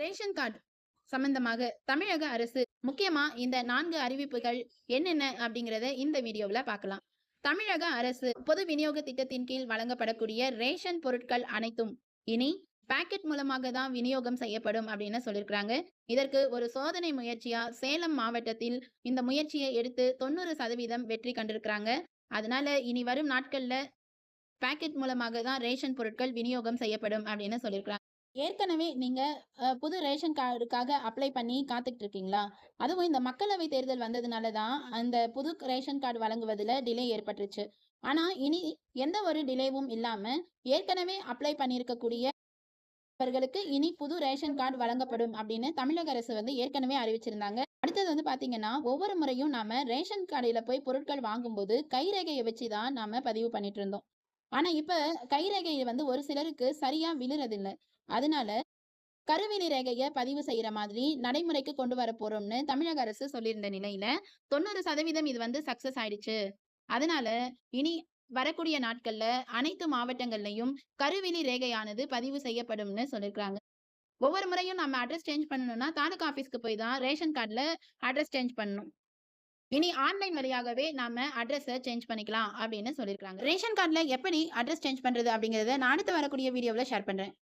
Ration card சம்பந்தமாக தமிழக அரசு முக்கியமா இந்த நான்கு அறிவிப்புகள் என்னென்ன அப்படிங்கறத இந்த வீடியோவில் பார்க்கலாம். தமிழக அரசு பொது விநியோக திட்டத்தின் கீழ் வழங்கப்படக்கூடிய ரேஷன் பொருட்கள் அனைத்தும் இனி பாக்கெட் மூலமாக தான் விநியோகம் செய்யப்படும் அப்படின்னு சொல்லியிருக்கிறாங்க இதற்கு ஒரு சோதனை முயற்சியா சேலம் மாவட்டத்தில் இந்த முயற்சியை எடுத்து தொண்ணூறு சதவீதம் வெற்றி கண்டிருக்கிறாங்க. அதனால இனி வரும் நாட்கள்ல பாக்கெட் மூலமாக தான் ரேஷன் பொருட்கள் விநியோகம் செய்யப்படும் அப்படின்னு சொல்லியிருக்கிறாங்க ஏற்கனவே நீங்க புது ரேஷன் கார்டுக்காக அப்ளை பண்ணி காத்துக்கிட்டு இருக்கீங்களா அதுவும் இந்த மக்களவை தேர்தல் வந்ததுனால தான் அந்த புது ரேஷன் கார்டு வழங்குவதில் டிலே ஏற்பட்டுருச்சு. ஆனா இனி எந்த ஒரு டிலேவும் இல்லாம ஏற்கனவே அப்ளை பண்ணியிருக்கக்கூடிய அவர்களுக்கு இனி புது ரேஷன் கார்டு வழங்கப்படும் அப்படின்னு தமிழக அரசு வந்து ஏற்கனவே அறிவிச்சிருந்தாங்க. அடுத்தது வந்து பாத்தீங்கன்னா ஒவ்வொரு முறையும் நாம ரேஷன் கடையில போய் பொருட்கள் வாங்கும்போது கைரேகையை வச்சு தான் நாம பதிவு பண்ணிட்டு இருந்தோம் ஆனா இப்ப கைரேகை வந்து ஒரு சிலருக்கு சரியா விழுறதில்லை. அதனால கருவெளி ரேகையை பதிவு செய்யற மாதிரி நடைமுறைக்கு கொண்டு வர போறோம்னு தமிழக அரசு சொல்லியிருந்த நிலையில தொண்ணூறு சதவீதம் இது வந்து சக்சஸ் ஆயிடுச்சு. அதனால இனி வரக்கூடிய நாட்கள்ல அனைத்து மாவட்டங்கள்லயும் கருவெளி ரேகையானது பதிவு செய்யப்படும்னு சொல்லியிருக்காங்க ஒவ்வொரு முறையும் நம்ம அட்ரஸ் சேஞ்ச் பண்ணணும்னா தாலுகா ஆஃபீஸ்க்கு போய் தான் ரேஷன் கார்டில் அட்ரஸ் சேஞ்ச் பண்ணணும். இனி ஆன்லைன் வழியாகவே நாம அட்ரஸை சேஞ்ச் பண்ணிக்கலாம் அப்படின்னு சொல்லியிருக்காங்க ரேஷன் கார்டில் எப்படி அட்ரஸ் சேஞ்ச் பண்ணுறது அப்படிங்கிறத நான் அடுத்து வரக்கூடிய வீடியோவில் ஷேர் பண்ணுறேன்